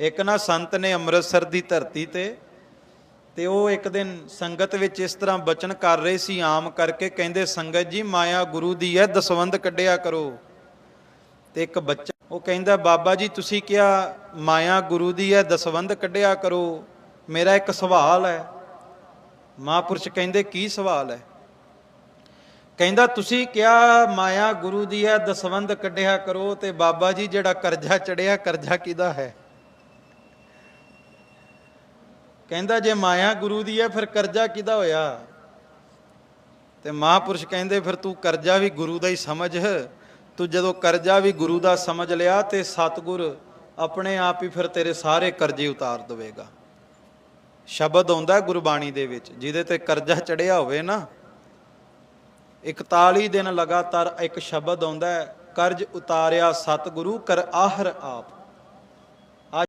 ਇੱਕ ਨਾ ਸੰਤ ਨੇ ਅੰਮ੍ਰਿਤਸਰ ਦੀ ਧਰਤੀ ਤੇ ਤੇ ਉਹ ਇੱਕ ਦਿਨ ਸੰਗਤ ਵਿੱਚ ਇਸ ਤਰ੍ਹਾਂ ਬਚਨ ਕਰ ਰਹੇ ਸੀ ਆਮ ਕਰਕੇ, ਕਹਿੰਦੇ, ਸੰਗਤ ਜੀ, ਮਾਇਆ ਗੁਰੂ ਦੀ ਹੈ ਦਸਵੰਦ ਕੱਢਿਆ ਕਰੋ। ਤੇ ਇੱਕ ਬੱਚਾ, ਉਹ ਕਹਿੰਦਾ, ਬਾਬਾ ਜੀ, ਤੁਸੀਂ ਕਿਹਾ ਮਾਇਆ ਗੁਰੂ ਦੀ ਹੈ ਦਸਵੰਦ ਕੱਢਿਆ ਕਰੋ। ਮੇਰਾ ਇੱਕ ਸਵਾਲ ਹੈ। ਮਹਾਂਪੁਰਸ਼ ਕਹਿੰਦੇ, ਕੀ ਸਵਾਲ ਹੈ? ਕਹਿੰਦਾ, ਤੁਸੀਂ ਕਿਹਾ ਮਾਇਆ ਗੁਰੂ ਦੀ ਹੈ ਦਸਵੰਦ ਕੱਢਿਆ ਕਰੋ ਤੇ ਬਾਬਾ ਜੀ, ਜਿਹੜਾ ਕਰਜ਼ਾ ਚੜਿਆ ਕਰਜ਼ਾ ਕਿਹਦਾ ਹੈ? ਕਹਿੰਦਾ ਜੇ ਮਾਇਆ ਗੁਰੂ ਦੀ ਹੈ, ਫਿਰ ਕਰਜ਼ਾ ਕਿਹਦਾ ਹੋਇਆ? ਤੇ ਮਹਾਂਪੁਰਸ਼ ਕਹਿੰਦੇ, ਫਿਰ ਤੂੰ ਕਰਜ਼ਾ ਵੀ ਗੁਰੂ ਦਾ ਹੀ ਸਮਝ। ਤੂੰ ਜਦੋਂ ਕਰਜ਼ਾ ਵੀ ਗੁਰੂ ਦਾ ਸਮਝ ਲਿਆ, ਤੇ ਸਤਿਗੁਰ ਆਪਣੇ ਆਪ ਹੀ ਫਿਰ ਤੇਰੇ ਸਾਰੇ ਕਰਜ਼ੇ ਉਤਾਰ ਦੇਵੇਗਾ। ਸ਼ਬਦ ਆਉਂਦਾ ਗੁਰਬਾਣੀ ਦੇ ਵਿੱਚ, ਜਿਹਦੇ ਤੇ ਕਰਜ਼ਾ ਚੜਿਆ ਹੋਵੇ ਨਾ। 41 ਦਿਨ ਲਗਾਤਾਰ ਇੱਕ ਸ਼ਬਦ ਆਉਂਦਾ ਕਰਜ਼ ਉਤਾਰਿਆ ਸਤਿਗੁਰੂ, ਕਰ ਆਹਰ ਆਪ।